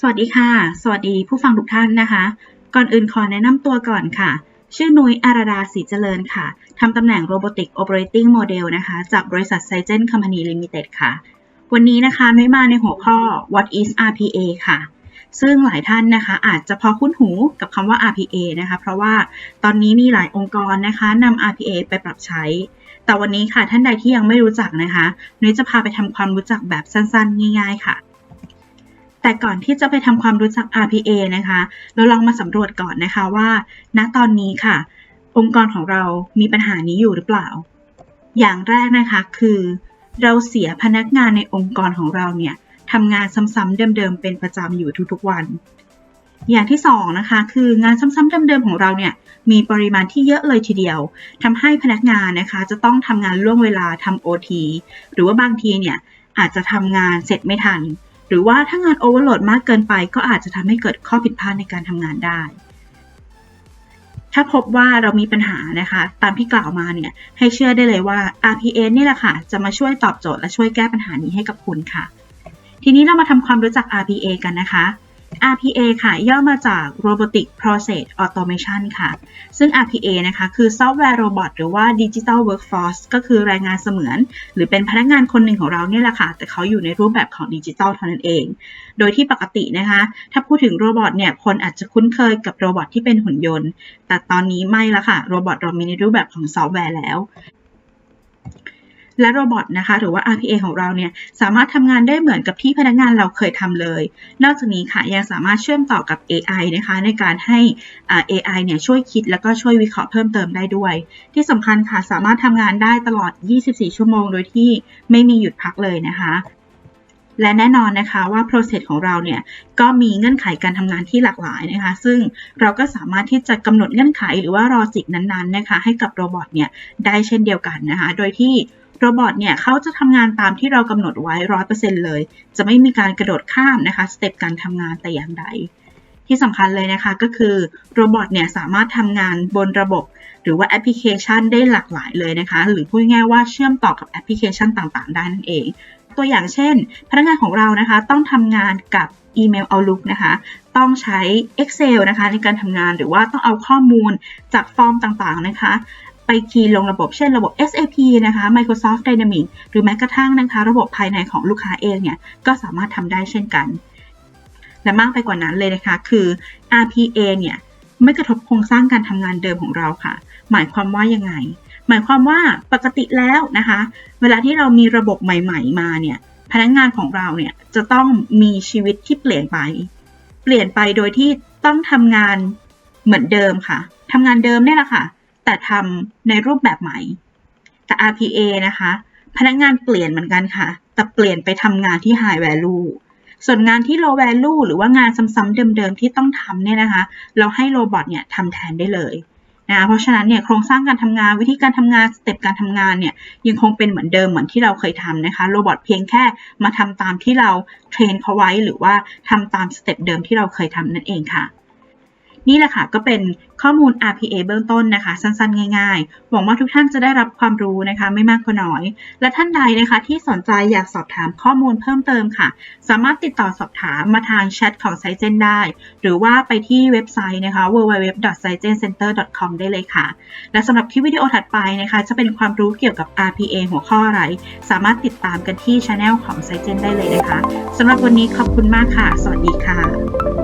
สวัสดีค่ะ สวัสดีผู้ฟังทุกท่านนะคะ ก่อนอื่นขอแนะนำตัวก่อนค่ะ ชื่อนุ้ยอาราดาศรีเจริญค่ะ ทำตำแหน่ง Robotic Operating Model นะคะ จากบริษัท c y g e n Company Limited ค่ะ วันนี้นะคะนุ้ยมาในหัวข้อ What is RPA ค่ะ ซึ่งหลายท่านนะคะ อาจจะพอคุ้นหูกับคำว่า RPA นะคะ เพราะว่าตอนนี้มีหลายองค์กรนะคะนำ RPA ไปปรับใช้ แต่วันนี้ค่ะท่านใดที่ยังไม่รู้จักนะคะนุ้ยจะพาไปทำความรู้จักแบบสั้นๆ ง่าย ๆ ค่ะ แต่ก่อนที่จะไปทำความรู้จัก RPA นะคะ เราลองมาสำรวจก่อนนะคะว่า ณ ตอนนี้ค่ะ องค์กรของเรามีปัญหานี้อยู่หรือเปล่า อย่างแรกนะคะคือ เราเสียพนักงานในองค์กรของเราเนี่ยทำงานซ้ำๆเดิมๆเป็นประจำอยู่ทุกๆวัน อย่างที่สองนะคะคืองานซ้ำๆเดิมๆของเราเนี่ยมีปริมาณที่เยอะเลยทีเดียวทำให้พนักงานนะคะจะต้องทำงานล่วงเวลาทำ OT หรือว่าบางทีเนี่ยอาจจะทำงานเสร็จไม่ทัน หรือว่าถ้างานโอเวอร์โหลดมากเกินไป ก็อาจจะทำให้เกิดข้อผิดพลาดในการทำงานได้ ถ้าพบว่าเรามีปัญหานะคะ ตามที่กล่าวมาเนี่ย ให้เชื่อได้เลยว่า RPA นี่แหละค่ะ จะมาช่วยตอบโจทย์และช่วยแก้ปัญหานี้ให้กับคุณค่ะ ทีนี้เรามาทำความรู้จัก RPA กันนะคะ RPA ค่ะ ย่อมาจาก Robotic Process Automation ค่ะ ซึ่ง RPA นะคะ คือซอฟต์แวร์โรบอทหรือว่า Digital Workforce ก็คือแรงงานเสมือน หรือเป็นพนักงานคนหนึ่งของเราเนี่ยแหละค่ะ แต่เขาอยู่ในรูปแบบของดิจิทัลเท่านั้นเอง โดยที่ปกตินะคะ ถ้าพูดถึงโรบอทเนี่ย คนอาจจะคุ้นเคยกับโรบอทที่เป็นหุ่นยนต์ แต่ตอนนี้ไม่ละค่ะ โรบอทเรามีในรูปแบบของซอฟต์แวร์แล้ว และโรบอทนะคะ หรือว่า RPA ของเราเนี่ยสามารถทำงานได้เหมือนกับที่พนักงานเราเคยทำเลย นอกจากนี้ค่ะยังสามารถเชื่อมต่อกับ AI นะคะ ในการให้ AI เนี่ยช่วยคิดแล้วก็ช่วยวิเคราะห์เพิ่มเติมได้ด้วย ที่สำคัญค่ะสามารถทำงานได้ตลอด 24 ชั่วโมง โดยที่ไม่มีหยุดพักเลยนะคะและแน่นอนนะคะว่า process ของเราเนี่ยก็มีเงื่อนไขการทำงานที่หลากหลายนะคะ ซึ่งเราก็สามารถที่จะกำหนดเงื่อนไขหรือว่ารอจิกนั้นๆนะคะ ให้กับโรบอทเนี่ยได้เช่นเดียวกันนะคะ โดยที่ โรบอทเนี่ยเขาจะทำงานตามที่เรากำหนดไว้ร้อยเปอร์เซ็นต์เลย จะไม่มีการกระโดดข้ามนะคะสเต็ปการทำงานแต่อย่างใด ที่สำคัญเลยนะคะก็คือโรบอทเนี่ยสามารถทำงานบนระบบ หรือว่าแอปพลิเคชันได้หลากหลายเลยนะคะ หรือพูดง่ายว่าเชื่อมต่อกับแอปพลิเคชันต่างๆ ได้นั่นเอง ตัวอย่างเช่น พนักงานของเรานะคะต้องทำงานกับอีเมล Outlook นะคะ ต้องใช้ Excel นะคะในการทำงานหรือว่าต้องเอาข้อมูลจากฟอร์มต่างๆนะคะ ไปคีย์ลงระบบเช่นระบบ SAP นะคะ Microsoft Dynamics หรือแม้กระทั่งนะคะระบบภายในของลูกค้าเองเนี่ยก็สามารถทำได้เช่นกัน และมากไปกว่านั้นเลยนะคะ คือ RPA เนี่ยไม่กระทบโครงสร้างการทำงานเดิมของเราค่ะ หมายความว่ายังไง หมายความว่าปกติแล้วนะคะ เวลาที่เรามีระบบใหม่ ๆ มาเนี่ยพนักงานของเราเนี่ยจะต้องมีชีวิตที่เปลี่ยนไป เปลี่ยนไปโดยที่ต้องทำงานเหมือนเดิมค่ะทำงานเดิมเนี่ยแหละค่ะ แต่ทำในรูปแบบใหม่ แต่ RPA นะคะ พนักงานเปลี่ยนเหมือนกันค่ะ แต่เปลี่ยนไปทำงานที่ High Value ส่วนงานที่ Low Value หรือว่างานซ้ำๆเดิมๆที่ต้องทำเนี่ยนะคะ เราให้โรบอทเนี่ยทำแทนได้เลยนะเพราะฉะนั้นเนี่ยโครงสร้างการทำงานวิธีการทำงานสเต็ปการทำงานเนี่ยยังคงเป็นเหมือนเดิมเหมือนที่เราเคยทำนะคะโรบอทเพียงแค่มาทำตามที่เราเทรนเขาไว้หรือว่าทำตามสเต็ปเดิมที่เราเคยทำนั่นเองค่ะ นี่แหละค่ะก็เป็นข้อมูล RPA เบื้องต้นนะคะ สั้นๆ ง่ายๆ หวังว่าทุกท่านจะได้รับความรู้นะคะ ไม่มากก็น้อย และท่านใดนะคะ ที่สนใจอยากสอบถามข้อมูลเพิ่มเติมค่ะ สามารถติดต่อสอบถามมาทางแชทของ s i g e n ได้ หรือว่าไปที่เว็บไซต์นะคะ www.sigencenter.com ได้เลยค่ะ และสำหรับคลิปวิดีโอถัดไปนะคะ จะเป็นความรู้เกี่ยวกับ RPA หัวข้ออะไร สามารถติดตามกันที่ช anel ของ s i g e n ได้เลยนะคะสำหรับวันนี้ขอบคุณมากค่ะ สวัสดีค่ะ